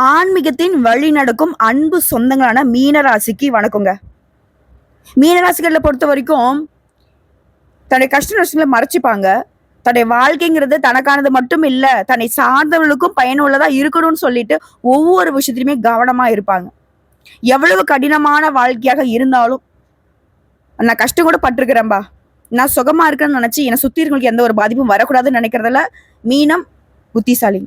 ஆன்மீகத்தின் வழி நடக்கும் அன்பு சொந்தங்களான மீனராசிக்கு வணக்கங்க. மீனராசிகளை பொறுத்த வரைக்கும் தன்னுடைய கஷ்ட நஷ்டங்களை மறைச்சிப்பாங்க. தன்னுடைய வாழ்க்கைங்கிறது தனக்கானது மட்டும் இல்லை தன்னை சார்ந்தவர்களுக்கும் பயனுள்ளதாக இருக்கணும்னு சொல்லிட்டு ஒவ்வொரு விஷயத்திலுமே கவனமாக இருப்பாங்க. எவ்வளவு கடினமான வாழ்க்கையாக இருந்தாலும் நான் கஷ்டம் கூட பட்டிருக்கிறேன்பா. நான் சுகமாக இருக்கேன்னு நினச்சி என்னை சுற்றி இருக்கவங்களுக்கு எந்த ஒரு பாதிப்பும் வரக்கூடாதுன்னு நினைக்கிறதுல மீனம் புத்திசாலி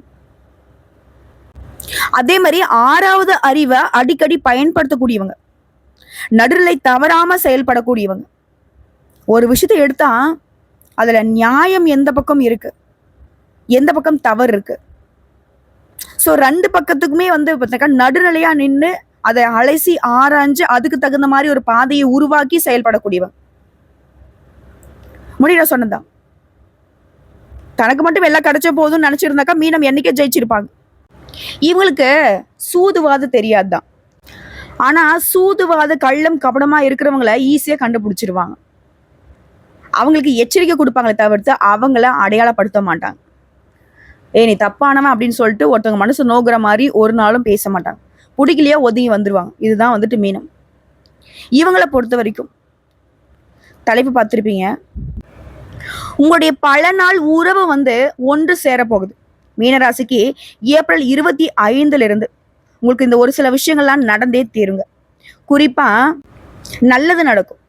அதே மாதிரி ஆறாவது அறிவை அடிக்கடி பயன்படுத்தக்கூடியவங்க. நடுநிலை தவறாம செயல்படக்கூடியவங்க. ஒரு விஷயத்தை எடுத்தா அதுல நியாயம் எந்த பக்கம் இருக்கு? எந்த பக்கம் தவறு இருக்கு? ஸோ ரெண்டு பக்கத்துக்குமே வந்து பார்த்தீங்கன்னா நடுநிலையா நின்று அதை அலசி ஆராய்ஞ்சு அதுக்கு தகுந்த மாதிரி ஒரு பாதையை உருவாக்கி செயல்படக்கூடியவங்க முடியல சொன்னதான் தனக்கு மட்டும் எல்லாம் கிடைச்ச போதும்னு நினைச்சிருந்தாக்கா மீனம் என்னைக்கே ஜெயிச்சிருப்பாங்க. இவங்களுக்கு சூதுவாது தெரியாதுதான். ஆனா சூதுவாது கள்ளம் கபடமா இருக்கிறவங்கள ஈஸியா கண்டுபிடிச்சிருவாங்க. அவங்களுக்கு எச்சரிக்கை கொடுப்பாங்களே தவிர்த்து அவங்கள அடையாளப்படுத்த மாட்டாங்க. ஏ நீ தப்பானவன் அப்படின்னு சொல்லிட்டு ஒருத்தவங்க மனசு நோக்குற மாதிரி ஒரு நாளும் பேச மாட்டாங்க. பிடிக்கலையா ஒதுங்கி வந்துருவாங்க. இதுதான் வந்துட்டு மீனம். இவங்களை பொறுத்த வரைக்கும் தலைப்பு பார்த்துருப்பீங்க. உங்களுடைய பல நாள் உறவு வந்து ஒன்று சேரப்போகுது. மீனராசிக்கு ஏப்ரல் இருபத்தி ஐந்துல இருந்து உங்களுக்கு இந்த ஒரு சில விஷயங்கள்லாம் நடந்தே தீருங்க. குறிப்பா நல்லது நடக்கும்.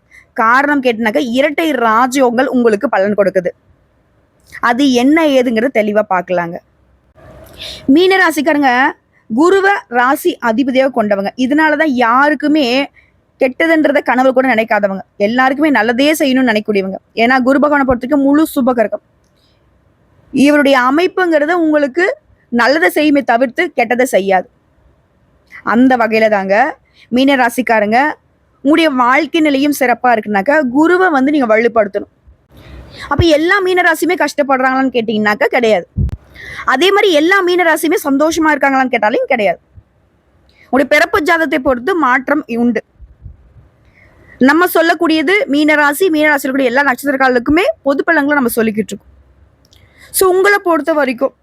காரணம் கேட்டினாக்க இரட்டை ராஜயோகங்கள் உங்களுக்கு பலன் கொடுக்குது. அது என்ன ஏதுங்கிறத தெளிவா பார்க்கலாங்க. மீனராசிக்காரங்க குருவ ராசி அதிபதியாக கொண்டவங்க. இதனாலதான் யாருக்குமே கெட்டதுன்றத கனவு கூட நினைக்காதவங்க. எல்லாருக்குமே நல்லதே செய்யணும்னு நினைக்கக்கூடியவங்க. ஏன்னா குரு பகவானை பொறுத்தவரைக்கும் முழு சுபகரகம் இவருடைய அமைப்புங்கிறது உங்களுக்கு நல்லதை செய்யுமே தவிர்த்து கெட்டதை செய்யாது. அந்த வகையில் தாங்க மீன ராசிக்காரங்க உங்களுடைய வாழ்க்கை நிலையும் சிறப்பாக இருக்குனாக்கா குருவை வந்து நீங்கள் வலுப்படுத்தணும். அப்போ எல்லா மீனராசியுமே கஷ்டப்படுறாங்களான்னு கேட்டிங்கனாக்கா கிடையாது. அதே மாதிரி எல்லா மீனராசியுமே சந்தோஷமாக இருக்காங்களான்னு கேட்டாலையும் கிடையாது. உங்களுடைய பிறப்பு ஜாதத்தை பொறுத்து மாற்றம் உண்டு. நம்ம சொல்லக்கூடியது மீனராசி மீனராசியில் கூடிய எல்லா நட்சத்திரக்காரர்களுக்குமே பொது பலன்களை நம்ம சொல்லிக்கிட்டு இருக்கோம். ஸோ உங்களை பொறுத்த வரைக்கும்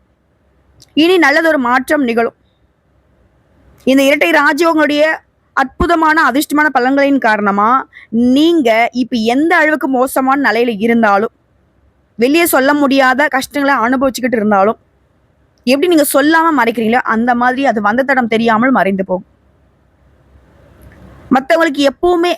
இனி நல்லதொரு மாற்றம் நிகழும். இந்த இரட்டை ராஜ்யங்களுடைய அற்புதமான அதிர்ஷ்டமான பலன்களின் காரணமா நீங்க இப்ப எந்த அளவுக்கு மோசமான நிலையில இருந்தாலும் வெளியே சொல்ல முடியாத கஷ்டங்களை அனுபவிச்சுக்கிட்டு இருந்தாலும் எப்படி நீங்க சொல்லாம மறைக்கிறீங்களோ அந்த மாதிரி அது வந்த தடம் தெரியாமல் மறைந்து போகும். மற்றவங்களுக்கு எப்பவுமே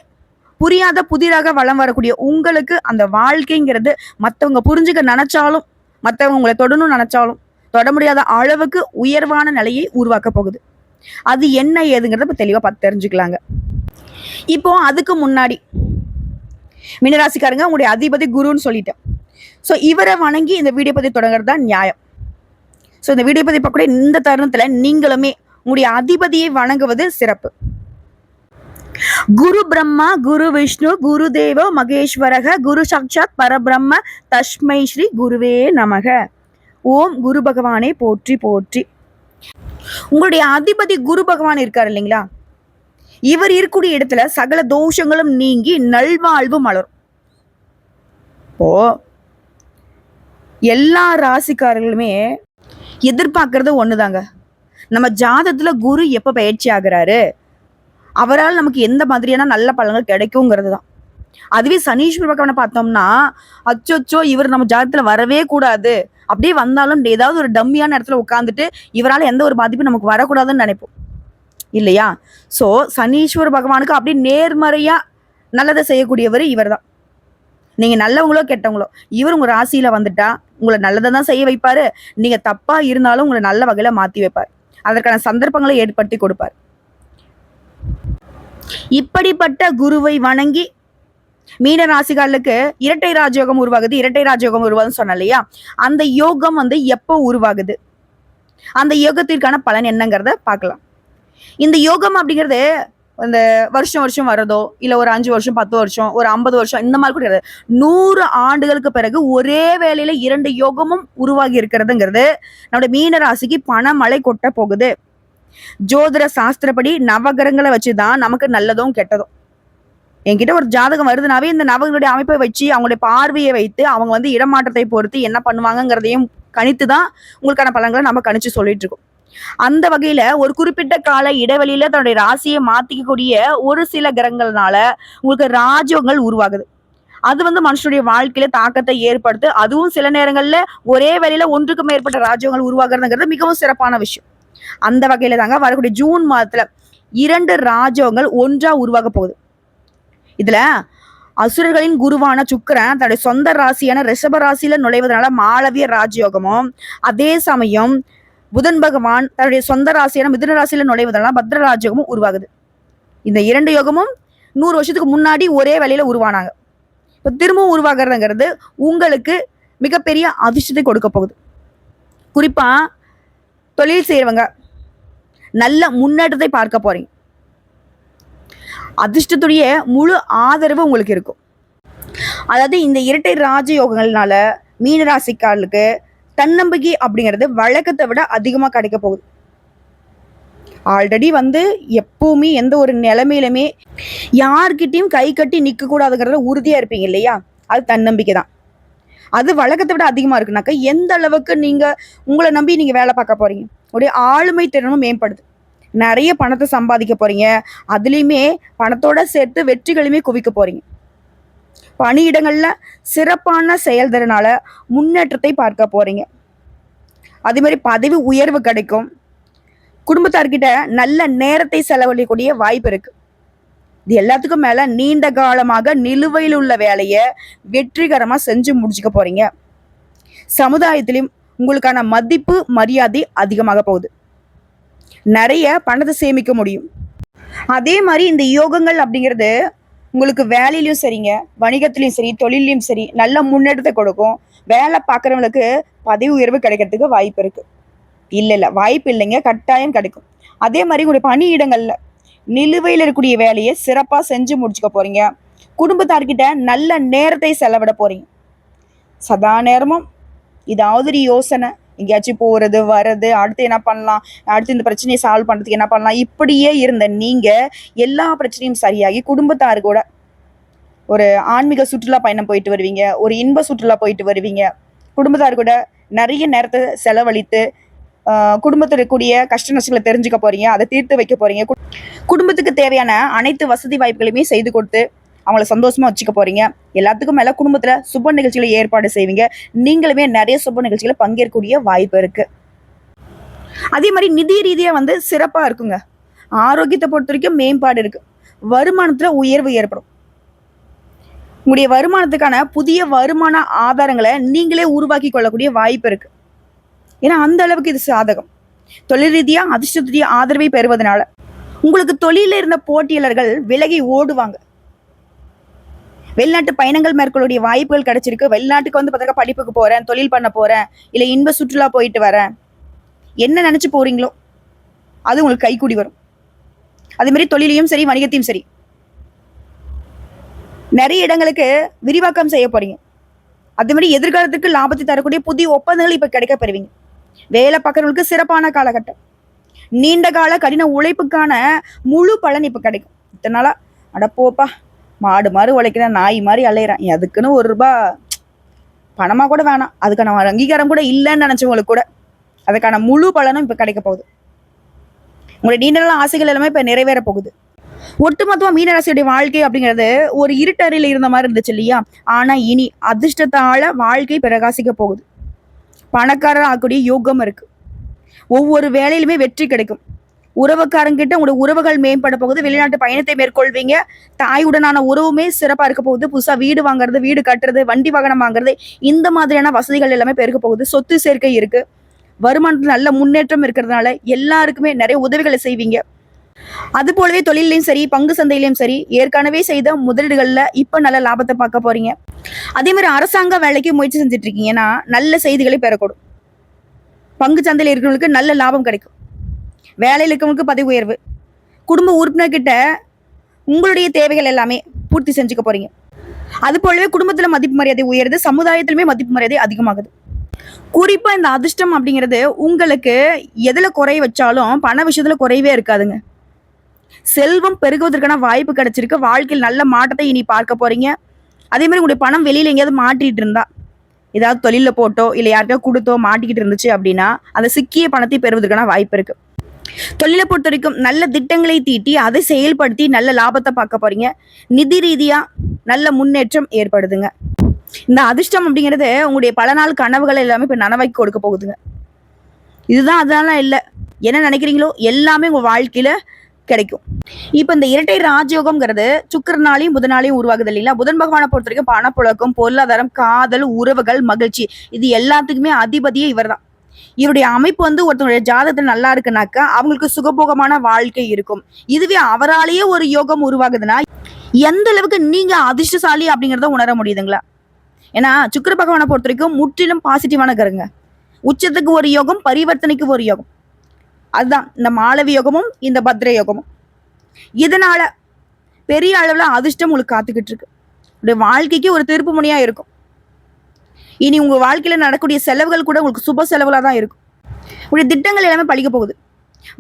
புரியாத புதிராக வளம் வரக்கூடிய உங்களுக்கு அந்த வாழ்க்கைங்கிறது மற்றவங்க புரிஞ்சுக்க நினைச்சாலும் மற்றவங்க உங்களை தொடணும்னு நினைச்சாலும் தொட முடியாத அளவுக்கு உயர்வான நிலையை உருவாக்க போகுது. அது என்ன ஏதுங்கிறத இப்போ தெளிவாக பார்த்து தெரிஞ்சுக்கலாங்க. இப்போ அதுக்கு முன்னாடி மீனராசிக்காரங்க உங்களுடைய அதிபதி குருன்னு சொல்லிட்டேன். ஸோ இவரை வணங்கி இந்த வீடியோ பற்றி தொடங்குறது தான் நியாயம். ஸோ இந்த வீடியோ பற்றி பார்க்கக்கூடிய இந்த தருணத்தில் நீங்களுமே உங்களுடைய அதிபதியை வணங்குவது சிறப்பு. குரு பிரம்மா குரு விஷ்ணு குரு தேவோ மகேஸ்வரக குரு சாட்சாத் பரபிரம்ம தஷ்மை ஸ்ரீ குருவே நமக. ஓம் குரு பகவானே போற்றி போற்றி. உங்களுடைய அதிபதி குரு பகவான் இருக்கார் இல்லைங்களா? இவர் இருக்கக்கூடிய இடத்துல சகல தோஷங்களும் நீங்கி நல்வாழ்வு மலரும். இப்போ எல்லா ராசிக்காரர்களுமே எதிர்பார்க்கறது ஒண்ணுதாங்க. நம்ம ஜாதத்துல குரு எப்ப பயிற்சி ஆகிறாரு? அவரால் நமக்கு எந்த மாதிரியான நல்ல பலன்கள் கிடைக்குங்கிறது தான் அதுவே சனீஸ்வர பகவானை பார்த்தோம்னா அச்சோச்சோ இவர் நம்ம ஜாதத்தில் வரவே கூடாது. அப்படியே வந்தாலும் ஏதாவது ஒரு டம்மியான இடத்துல உட்காந்துட்டு இவரால் எந்த ஒரு பாதிப்பும் நமக்கு வரக்கூடாதுன்னு நினைப்போம். இல்லையா? ஸோ சனீஸ்வர பகவானுக்கு அப்படியே நேர்மறையாக நல்லதை செய்யக்கூடியவர் இவர் தான் நீங்கள் நல்லவங்களோ கெட்டவங்களோ இவர் உங்கள் ராசியில் வந்துட்டா உங்களை நல்லதை தான் செய்ய வைப்பார். நீங்கள் தப்பாக இருந்தாலும் உங்களை நல்ல வகையில் மாற்றி வைப்பார். அதற்கான சந்தர்ப்பங்களை ஏற்படுத்தி கொடுப்பார். இப்படிப்பட்ட குருவை வணங்கி மீன ராசிகளுக்கு இரட்டை ராஜயோகம் உருவாகுது. இரட்டை ராஜயோகம் உருவாகுதுன்னு சொன்னேன் இல்லையா? அந்த யோகம் வந்து எப்போ உருவாகுது? அந்த யோகத்திற்கான பலன் என்னங்கிறத பார்க்கலாம். இந்த யோகம் அப்படிங்கிறது அந்த வருஷம் வருஷம் வரதோ இல்ல ஒரு அஞ்சு வருஷம் பத்து வருஷம் ஒரு ஐம்பது வருஷம் இந்த மாதிரி கூட கிடையாது. நூறு ஆண்டுகளுக்கு பிறகு ஒரே வேளையில இரண்டு யோகமும் உருவாகி இருக்கிறதுங்கிறது நம்முடைய மீன ராசிக்கு பணமழை கொட்ட போகுது. ஜோதிட சாஸ்திரப்படி நவகிரகங்களை வச்சுதான் நமக்கு நல்லதும் கெட்டதும். என்கிட்ட ஒரு ஜாதகம் வருதுனாவே இந்த நவங்களுடைய அமைப்பை வச்சு அவங்களுடைய பார்வையை வைத்து அவங்க வந்து இடமாற்றத்தை பொறுத்து என்ன பண்ணுவாங்கங்கிறதையும் கணித்து தான் உங்களுக்கான பலன்களை நம்ம கணிச்சு சொல்லிட்டு இருக்கோம் அந்த வகையில ஒரு குறிப்பிட்ட கால இடைவெளியில தன்னுடைய ராசியை மாத்திக்கக்கூடிய ஒரு சில கிரகங்கள்னால உங்களுக்கு ராஜ்யங்கள் உருவாகுது. அது வந்து மனுஷனுடைய வாழ்க்கையில தாக்கத்தை ஏற்படுத்து அதுவும் சில நேரங்கள்ல ஒரே வழியில ஒன்றுக்கு மேற்பட்ட ராஜ்யங்கள் உருவாகிறதுங்கிறது மிகவும் சிறப்பான விஷயம். அந்த வகையில தாங்க வரக்கூடிய ஜூன் மாதத்துல இரண்டு ராஜ்யங்கள் ஒன்றா உருவாக போகுது. இதுல அசுரர்களின் குருவான சுக்கிரன் தன்னுடைய சொந்த ராசியான ரிஷப ராசியில நுழைவதனால மாளவிய ராஜயோகமும் அதே சமயம் புதன் பகவான் தன்னுடைய சொந்த ராசியான மிதுன ராசியில நுழைவதனால பத்ர ராஜயோகமும் உருவாகுது. இந்த இரண்டு யோகமும் நூறு வருஷத்துக்கு முன்னாடி ஒரே வேலையில உருவானாங்க. இப்போ திரும்பவும் உருவாகிறதுங்கிறது உங்களுக்கு மிகப்பெரிய அதிர்ஷ்டத்தை கொடுக்க போகுது. குறிப்பா தொழில் செய்கிறவங்க நல்ல முன்னேற்றத்தை பார்க்க போகிறீங்க அதிர்ஷ்டத்துடைய முழு ஆதரவு உங்களுக்கு இருக்கும். அதாவது இந்த இரட்டை ராஜயோகங்கள்னால மீனராசிக்காரர்களுக்கு தன்னம்பிக்கை அப்படிங்கிறது வழக்கத்தை விட அதிகமாக கிடைக்க போகுது. ஆல்ரெடி வந்து எப்பவுமே எந்த ஒரு நிலைமையிலுமே யார்கிட்டையும் கை கட்டி நிற்கக்கூடாதுங்கிறத உறுதியாக இருப்பீங்க இல்லையா? அது தன்னம்பிக்கை தான் அது வழக்கத்தை விட அதிகமாக இருக்குனாக்கா எந்த அளவுக்கு நீங்கள் உங்களை நம்பி நீங்கள் வேலை பார்க்க போறீங்க? உடைய ஆளுமை திறனும் மேம்படுது. நிறைய பணத்தை சம்பாதிக்க போறீங்க. அதுலேயுமே பணத்தோட சேர்த்து வெற்றிகளையுமே குவிக்க போறீங்க. பணியிடங்களில் சிறப்பான செயல்திறனால முன்னேற்றத்தை பார்க்க போறீங்க. அதே மாதிரி பதவி உயர்வு கிடைக்கும். குடும்பத்தார்கிட்ட நல்ல நேரத்தை செலவழிக்கக்கூடிய வாய்ப்பு இருக்கு. இது எல்லாத்துக்கும் மேல நீண்ட காலமாக நிலுவையில் உள்ள வேலையை வெற்றிகரமா செஞ்சு முடிச்சுக்க போறீங்க. சமுதாயத்திலும் உங்களுக்கான மதிப்பு மரியாதை அதிகமாக போகுது. நிறைய பணத்தை சேமிக்க முடியும். அதே மாதிரி இந்த யோகங்கள் அப்படிங்கிறது உங்களுக்கு வேலையிலயும் சரிங்க வணிகத்திலையும் சரி தொழிலையும் சரி நல்ல முன்னேற்றத்தை கொடுக்கும். வேலை பார்க்குறவங்களுக்கு பதவி உயர்வு கிடைக்கிறதுக்கு வாய்ப்பு இருக்கு. இல்லை இல்லை வாய்ப்பு இல்லைங்க கட்டாயம் கிடைக்கும். அதே மாதிரி உங்களுடைய பணியிடங்களில் நிலுவையில் இருக்கக்கூடிய வேலையை சிறப்பாக செஞ்சு முடிச்சுக்க போறீங்க. குடும்பத்தார்கிட்ட நல்ல நேரத்தை செலவிட போறீங்க. சதா நேரமும் இதாவது ஒரு யோசனை. எங்கேயாச்சும் போகிறது வர்றது அடுத்து என்ன பண்ணலாம்? அடுத்து இந்த பிரச்சனையை சால்வ் பண்ணுறதுக்கு என்ன பண்ணலாம்? இப்படியே இருந்த நீங்கள் எல்லா பிரச்சனையும் சரியாகி குடும்பத்தார் கூட ஒரு ஆன்மீக சுற்றுலா பயணம் போயிட்டு வருவீங்க. ஒரு இன்ப சுற்றுலா போயிட்டு வருவீங்க. குடும்பத்தார் கூட நிறைய நேரத்தை செலவழித்து குடும்பத்தில் இருக்கக்கூடிய கஷ்ட நஷ்டங்களை தெரிஞ்சுக்க போறீங்க அதை தீர்த்து வைக்க போறீங்க. குடும்பத்துக்கு தேவையான அனைத்து வசதி வாய்ப்புகளையுமே செய்து கொடுத்து அவங்கள சந்தோஷமா வச்சுக்க போறீங்க. எல்லாத்துக்கும் மேல குடும்பத்துல சுப நிகழ்ச்சிகளை ஏற்பாடு செய்வீங்க. நீங்களுமே நிறைய சுப நிகழ்ச்சிகளை பங்கேற்கக்கூடிய வாய்ப்பு இருக்கு. அதே மாதிரி நிதி ரீதியா வந்து சிறப்பா இருக்குங்க. ஆரோக்கியத்தை பொறுத்த வரைக்கும் மேம்பாடு இருக்கு. வருமானத்துல உயர்வு ஏற்படும். உங்களுடைய வருமானத்துக்கான புதிய வருமான ஆதாரங்களை நீங்களே உருவாக்கி கொள்ளக்கூடிய வாய்ப்பு இருக்கு. ஏன்னா அந்த அளவுக்கு இது சாதகம். தொழில் ரீதியாக அதிர்ஷ்டத்துடைய ஆதரவை பெறுவதனால. உங்களுக்கு தொழிலில் இருந்த போட்டியாளர்கள் விலகி ஓடுவாங்க. வெளிநாட்டு பயணங்கள் மேற்கொள்ளுடைய வாய்ப்புகள் கிடைச்சிருக்கு. வெளிநாட்டுக்கு வந்து பார்த்தா படிப்புக்கு போகிறேன் தொழில் பண்ண போகிறேன் இல்லை இன்ப சுற்றுலா போயிட்டு வரேன். என்ன நினச்சி போகிறீங்களோ அது உங்களுக்கு கைக்கூடி வரும். அதே மாதிரி தொழிலையும் சரி வணிகத்தையும் சரி. நிறைய இடங்களுக்கு விரிவாக்கம் செய்ய போறீங்க. அதே மாதிரி எதிர்காலத்துக்கு லாபத்தை தரக்கூடிய புதிய ஒப்பந்தங்கள் இப்போ கிடைக்க பெறுவீங்க. வேலை பார்க்கறவங்களுக்கு சிறப்பான காலகட்டம். நீண்ட கால கடின உழைப்புக்கான முழு பலன் இப்ப கிடைக்கும். இத்தனை நாளா அட போப்பா மாடு மாதிரி உழைக்கிறேன் நாய் மாதிரி அலையிறேன். அதுக்குன்னு ஒரு ரூபா பணமா கூட வேணாம். அதுக்கான ஒரு அங்கீகாரம் கூட இல்லைன்னு நினைச்சவங்களுக்கு கூட அதுக்கான முழு பலனும் இப்ப கிடைக்க போகுது. உங்களுடைய நீண்ட நாள் ஆசைகள் எல்லாமே இப்ப நிறைவேற போகுது. ஒட்டுமொத்தமா மீனராசியுடைய வாழ்க்கை அப்படிங்கிறது ஒரு இருட்டறையில் இருந்த மாதிரி இருந்துச்சு இல்லையா? ஆனா இனி அதிர்ஷ்டத்தால வாழ்க்கை பிரகாசிக்க போகுது. பணக்காரர் ஆகக்கூடிய யோகம் இருக்கு. ஒவ்வொரு வேலையிலுமே வெற்றி கிடைக்கும். உறவுக்காரங்கிட்ட உங்களோட உறவுகள் மேம்பட போகுது. வெளிநாட்டு பயணத்தை மேற்கொள்வீங்க. தாயுடனான உறவுமே சிறப்பா இருக்க போகுது. புதுசா வீடு வாங்குறது வீடு கட்டுறது வண்டி வாகனம் வாங்குறது இந்த மாதிரியான வசதிகள் எல்லாமே பெருக்க போகுது. சொத்து சேர்க்கை இருக்கு. வருமானத்தில் நல்ல முன்னேற்றம் இருக்கிறதுனால எல்லாருக்குமே நிறைய உதவிகளை செய்வீங்க. அது போலவே தொழிலையும் சரி பங்கு சந்தையிலையும் சரி ஏற்கனவே செய்த முதலீடுகள்ல இப்ப நல்ல லாபத்தை பார்க்க போறீங்க. அதே மாதிரி அரசாங்க வேலைக்கு முயற்சி செஞ்சுட்டு இருக்கீங்கன்னா நல்ல செய்திகளை பெறக்கூடும். பங்கு சந்தையில் இருக்கிறவங்களுக்கு நல்ல லாபம் கிடைக்கும். வேலையில் இருக்கவங்களுக்கு பதவி உயர்வு. குடும்ப உறுப்பினர்கிட்ட உங்களுடைய தேவைகள் எல்லாமே பூர்த்தி செஞ்சுக்க போறீங்க. அது போலவே குடும்பத்துல மதிப்பு மரியாதை உயருது சமுதாயத்திலுமே மதிப்பு மரியாதை அதிகமாகுது. குறிப்பா இந்த அதிர்ஷ்டம் அப்படிங்கிறது உங்களுக்கு எதுல குறை வச்சாலும் பண விஷயத்துல குறைவே இருக்காதுங்க. செல்வம் பெருகுவதற்கான வாய்ப்பு கிடைச்சிருக்கு. வாழ்க்கையில் நல்ல மாற்றத்தை இனி பார்க்க போறீங்க. அதே மாதிரி உங்களுடைய பணம் வெளியில எங்கேயாவது மாட்டிட்டு இருந்தா ஏதாவது தொழில போட்டோ இல்லை யாருக்கா கொடுத்தோ மாட்டிக்கிட்டு இருந்துச்சு அப்படின்னா அந்த சிக்கிய பணத்தை பெறுவதற்கான வாய்ப்பு இருக்கு. தொழிலை பொறுத்த வரைக்கும் நல்ல திட்டங்களை தீட்டி அதை செயல்படுத்தி நல்ல லாபத்தை பார்க்க போறீங்க. நிதி ரீதியா நல்ல முன்னேற்றம் ஏற்படுதுங்க. இந்த அதிர்ஷ்டம் அப்படிங்கிறது உங்களுடைய பல நாள் கனவுகள் எல்லாமே இப்போ நனவாக்கி கொடுக்க போகுதுங்க. இதுதான் அதெல்லாம் இல்லை. என்ன நினைக்கிறீங்களோ? எல்லாமே உங்க வாழ்க்கையில கிடைக்கும். இப்போ இந்த இரட்டை ராஜயோகம்ங்கிறது சுக்கரனாலையும் புதனாலையும் உருவாகுது இல்லைங்களா? புதன் பகவானை பொறுத்த வரைக்கும் பணப்புழக்கம் பொருளாதாரம் காதல் உறவுகள் மகிழ்ச்சி இது எல்லாத்துக்குமே அதிபதியே இவர்தான். இவருடைய அமைப்பு வந்து ஒருத்தனுடைய ஜாதகத்துல நல்லா இருக்குனாக்கா அவங்களுக்கு சுகபோகமான வாழ்க்கை இருக்கும். இதுவே அவராலேயே ஒரு யோகம் உருவாகுதுன்னா எந்த அளவுக்கு நீங்க அதிர்ஷ்டசாலி அப்படிங்கறத உணர முடியுதுங்களா? ஏன்னா சுக்கர பகவானை பொறுத்த வரைக்கும் முற்றிலும் பாசிட்டிவான கருங்க உச்சத்துக்கு ஒரு யோகம் பரிவர்த்தனைக்கு ஒரு யோகம். அதுதான் இந்த மாளவி யோகமும் இந்த பத்ர யோகமும் இதனால பெரிய அளவில் அதிர்ஷ்டம் உங்களுக்கு காத்துக்கிட்டு இருக்கு. உடைய வாழ்க்கைக்கு ஒரு திருப்பு முனையாக இருக்கும். இனி உங்கள் வாழ்க்கையில் நடக்கக்கூடிய செலவுகள் கூட உங்களுக்கு சுப செலவுகளாக தான் இருக்கும். உடைய திட்டங்கள் எல்லாமே பழிக்க போகுது.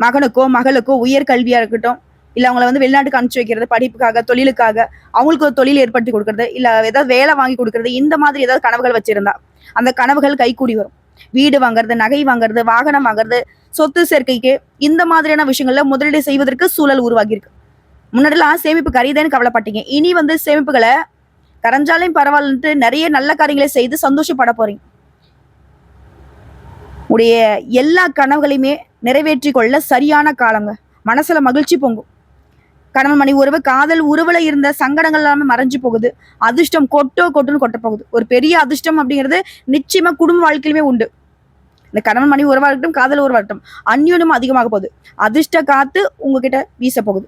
மகனுக்கோ மகளுக்கோ உயர் கல்வியாக இருக்கட்டும் இல்லை அவங்கள வந்து வெளிநாட்டுக்கு அனுப்பிச்சு வைக்கிறது படிப்புக்காக தொழிலுக்காக அவங்களுக்கு ஒரு தொழில் ஏற்படுத்தி கொடுக்கறது இல்லை ஏதாவது வேலை வாங்கி கொடுக்கறது இந்த மாதிரி ஏதாவது கனவுகள் வச்சுருந்தா அந்த கனவுகள் கைகூடி வரும். வீடு வாங்குறது நகை வாங்குறது வாகனம் வாங்குறது சொத்து சேர்க்கைக்கு இந்த மாதிரியான விஷயங்கள்ல முதலீடு செய்வதற்கு சூழல் உருவாகியிருக்கு. முன்னாடிலாம் சேமிப்பு கரியுதேன்னு கவலைப்பட்டீங்க. இனி வந்து சேமிப்புகளை கரைஞ்சாலையும் பரவாயில்லன்ட்டு நிறைய நல்ல காரியங்களை செய்து சந்தோஷப்பட போறீங்க. உடைய எல்லா கனவுகளையுமே நிறைவேற்றி கொள்ள சரியான காலங்க. மனசுல மகிழ்ச்சி பொங்கும். கணவன் மனைவி உறவு காதல் உறவுல இருந்த சங்கடங்கள் எல்லாமே மறைஞ்சு போகுது. அதிர்ஷ்டம் கொட்டோ கொட்டுன்னு கொட்ட போகுது. ஒரு பெரிய அதிர்ஷ்டம் அப்படிங்கிறது நிச்சயமா குடும்ப வாழ்க்கையிலுமே உண்டு. இந்த கணவன் மனைவி உறவா இருக்கட்டும் காதல் உறவா இருக்கட்டும் அந்யோன்யம் அதிகமாக போகுது. அதிர்ஷ்ட காத்து உங்ககிட்ட வீச போகுது.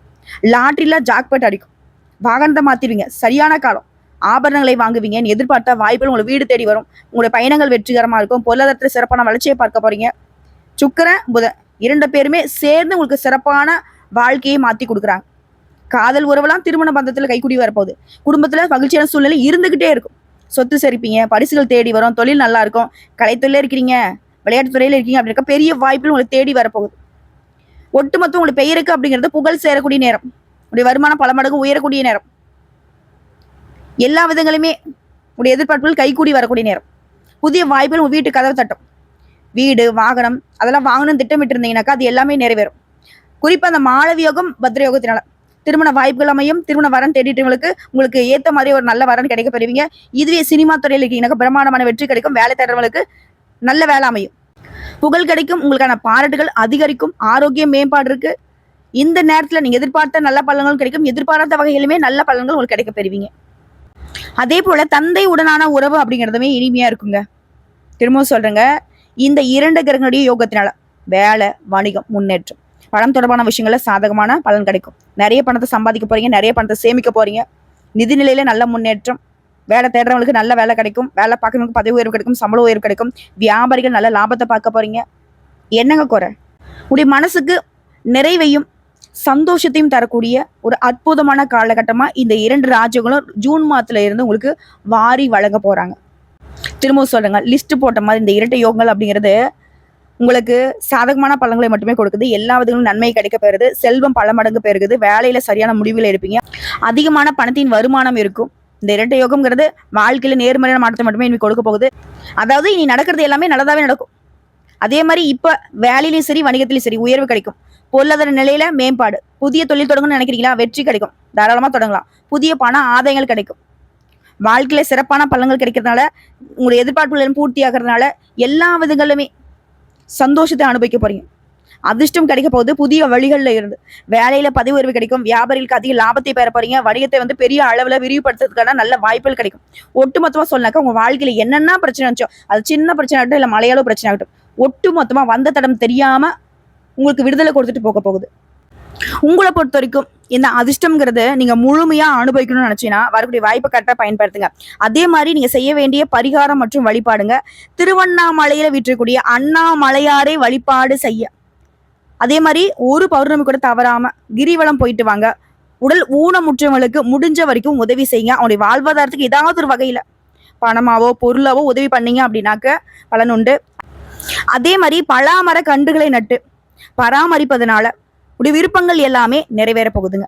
லாட்டரியில ஜாக்பட் அடிக்கும். வாகனத்தை மாத்திடுவீங்க. சரியான காலம். ஆபரணங்களை வாங்குவீங்கன்னு எதிர்பார்த்தா வாய்ப்புகள் உங்களுக்கு வீடு தேடி வரும். உங்களுடைய பயணங்கள் வெற்றிகரமா இருக்கும். பொருளாதாரத்தில் சிறப்பான வளர்ச்சியை பார்க்க போறீங்க. சுக்கரன் புதன். இரண்டு பேருமே சேர்ந்து உங்களுக்கு சிறப்பான வாழ்க்கையை மாத்தி கொடுக்குறாங்க. காதல் உறவெல்லாம் திருமண பந்தத்துல கைக்குடி வரப்போகுது. குடும்பத்துல மகிழ்ச்சியான சூழ்நிலை இருந்துகிட்டே இருக்கும். சொத்து சரிப்பீங்க பரிசுகள் தேடி வரும் தொழில் நல்லா இருக்கும் கலைத்துறையில இருக்கிறீங்க விளையாட்டு துறையில இருக்கீங்க அப்படி இருக்க பெரிய வாய்ப்பில் உங்களுக்கு தேடி வரப்போகுது. ஒட்டுமொத்தம் உங்களுக்கு பெயருக்கு அப்படிங்கிறது புகழ் சேரக்கூடிய நேரம். உடைய வருமானம் பல மடங்கு உயரக்கூடிய நேரம். எல்லா விதங்களுமே உடைய எதிர்பார்ப்புகள் கைகூடி வரக்கூடிய நேரம். புதிய வாய்ப்புகள் உங்க வீட்டு கதவு தட்டும். வீடு வாகனம் அதெல்லாம் வாங்கணும்னு திட்டமிட்டு இருந்தீங்கன்னாக்கா அது எல்லாமே நிறைவேறும். குறிப்பா அந்த மாலவியோகம் யோகம் திருமண வாய்ப்புகள் அமையும். திருமண வரன் தேடிட்டவங்களுக்கு உங்களுக்கு ஏற்ற மாதிரி ஒரு நல்ல வரன் கிடைக்க பெறுவீங்க. இதுவே சினிமா துறையில் எனக்கு பிரமாண்டமான வெற்றி கிடைக்கும். வேலை தேடுறவங்களுக்கு நல்ல வேலை அமையும். புகழ் கிடைக்கும். உங்களுக்கான பாராட்டுகள் அதிகரிக்கும். ஆரோக்கிய மேம்பாடு இருக்கு. இந்த நேரத்தில் நீங்கள் எதிர்பார்த்த நல்ல பலன்களும் கிடைக்கும். எதிர்பாராத வகையிலுமே நல்ல பலன்கள் உங்களுக்கு கிடைக்க பெறுவீங்க. அதே போல தந்தை உடனான உறவு அப்படிங்கிறதுமே இனிமையா இருக்குங்க. திரும்பவும் சொல்றேங்க. இந்த இரண்டு கிரகங்களுடைய யோகத்தினால வேலை வணிகம் முன்னேற்றம். பணம் தொடர்பான விஷயங்களில் சாதகமான பலன் கிடைக்கும். நிறைய பணத்தை சம்பாதிக்க போறீங்க நிறைய பணத்தை சேமிக்க போறீங்க. நிதிநிலையில நல்ல முன்னேற்றம் வேலை தேடுறவங்களுக்கு நல்ல வேலை கிடைக்கும் வேலை பார்க்குறவங்களுக்கு பதவி உயர்வு கிடைக்கும் சம்பள உயர்வு கிடைக்கும் வியாபாரிகள் நல்ல லாபத்தை பார்க்க போறீங்க. என்னங்க குறை? உடைய மனசுக்கு நிறைவையும் சந்தோஷத்தையும் தரக்கூடிய ஒரு அற்புதமான காலகட்டமா இந்த இரண்டு ராஜ்யங்களும் ஜூன் மாதத்துல இருந்து உங்களுக்கு வாரி வழங்க போறாங்க. திரும்பவும் சொல்றேங்க லிஸ்ட் போட்ட மாதிரி இந்த இரட்டை யோகங்கள் அப்படிங்கிறது உங்களுக்கு சாதகமான பலன்களை மட்டுமே கொடுக்குது. எல்லா விதங்களும் நன்மை கிடைக்க பெறுது. செல்வம் பல மடங்கு பெருகுது. வேலையில சரியான முடிவில் இருப்பீங்க. அதிகமான பணத்தின் வருமானம் இருக்கும். இந்த இரட்டை யோகம்ங்கிறது வாழ்க்கையில நேர்மறையான மாற்றத்தை மட்டுமே இனி கொடுக்க போகுது. அதாவது இனி நடக்கிறது எல்லாமே நல்லதாவே நடக்கும். அதே மாதிரி இப்ப வேலையிலையும் சரி வணிகத்திலையும் சரி உயர்வு கிடைக்கும். பொருளாதார நிலையில மேம்பாடு. புதிய தொழில் தொடங்கணும்னு நினைக்கிறீங்களா? வெற்றி கிடைக்கும். தாராளமா தொடங்கலாம். புதிய பண ஆதாயங்கள் கிடைக்கும். வாழ்க்கையில சிறப்பான பலன்கள் கிடைக்கிறதுனால உங்களுடைய எதிர்பார்ப்புகள் பூர்த்தி ஆகிறதுனால எல்லா விதங்களுமே சந்தோஷத்தை அனுபவிக்க போறீங்க. அதிர்ஷ்டம் கிடைக்க போகுது புதிய வழிகளில் இருந்து. வேலையில பதிவு உயர்வு கிடைக்கும் வியாபாரிகளுக்கு அதிக லாபத்தை பெற போறீங்க வணிகத்தை வந்து பெரிய அளவில் விரிவுபடுத்துறதுக்கான நல்ல வாய்ப்புகள் கிடைக்கும். ஒட்டுமொத்தமாக சொன்னாக்கா உங்க வாழ்க்கையில என்னென்ன பிரச்சனை இருந்துச்சோ அது சின்ன பிரச்சனை ஆகட்டும் இல்லை மலையாள பிரச்சனை ஆகட்டும் ஒட்டுமொத்தமாக வந்த தடம் தெரியாம உங்களுக்கு விடுதலை கொடுத்துட்டு போக போகுது. உங்களை பொறுத்த வரைக்கும் இந்த அதிர்ஷ்டம்ங்கிறது நீங்க முழுமையா அனுபவிக்கணும்னு நினைச்சீங்கன்னா வரக்கூடிய வாய்ப்பை கரெக்டாக பயன்படுத்துங்க. அதே மாதிரி நீங்க செய்ய வேண்டிய பரிகாரம் மற்றும் வழிபாடுங்க. திருவண்ணாமலையில வீற்றக்கூடிய அண்ணாமலையாரை வழிபாடு செய்ய. அதே மாதிரி ஒரு பௌர்ணமி கூட தவறாம கிரிவலம் போயிட்டு வாங்க. உடல் ஊனமுற்றவங்களுக்கு முடிஞ்ச வரைக்கும் உதவி செய்யுங்க. அவனுடைய வாழ்வாதாரத்துக்கு ஏதாவது ஒரு வகையில பணமாவோ பொருளாவோ உதவி பண்ணீங்க அப்படின்னாக்க பலன் உண்டு. அதே மாதிரி பலாமர கன்றுகளை நட்டு பராமரிப்பதனால உடைய விருப்பங்கள் எல்லாமே நிறைவேற போகுதுங்க.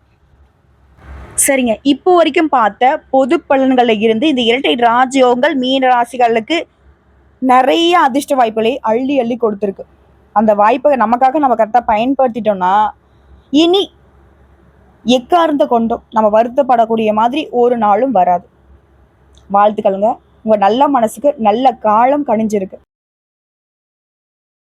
சரிங்க. இப்போ வரைக்கும் பார்த்த பொது பலன்கள்ல இருந்து இந்த இரட்டை ராஜயோகங்கள் மீன ராசிகளுக்கு நிறைய அதிர்ஷ்ட வாய்ப்புகளை அள்ளி அள்ளி கொடுத்துருக்கு. அந்த வாய்ப்பை நமக்காக நம்ம கரெக்டாக பயன்படுத்திட்டோம்னா இனி எக்கார்ந்த கொண்டும் நம்ம வருத்தப்படக்கூடிய மாதிரி ஒரு நாளும் வராது. வாழ்த்துக்களுங்க. உங்கள் நல்ல மனசுக்கு நல்ல காலம் கணிஞ்சிருக்கு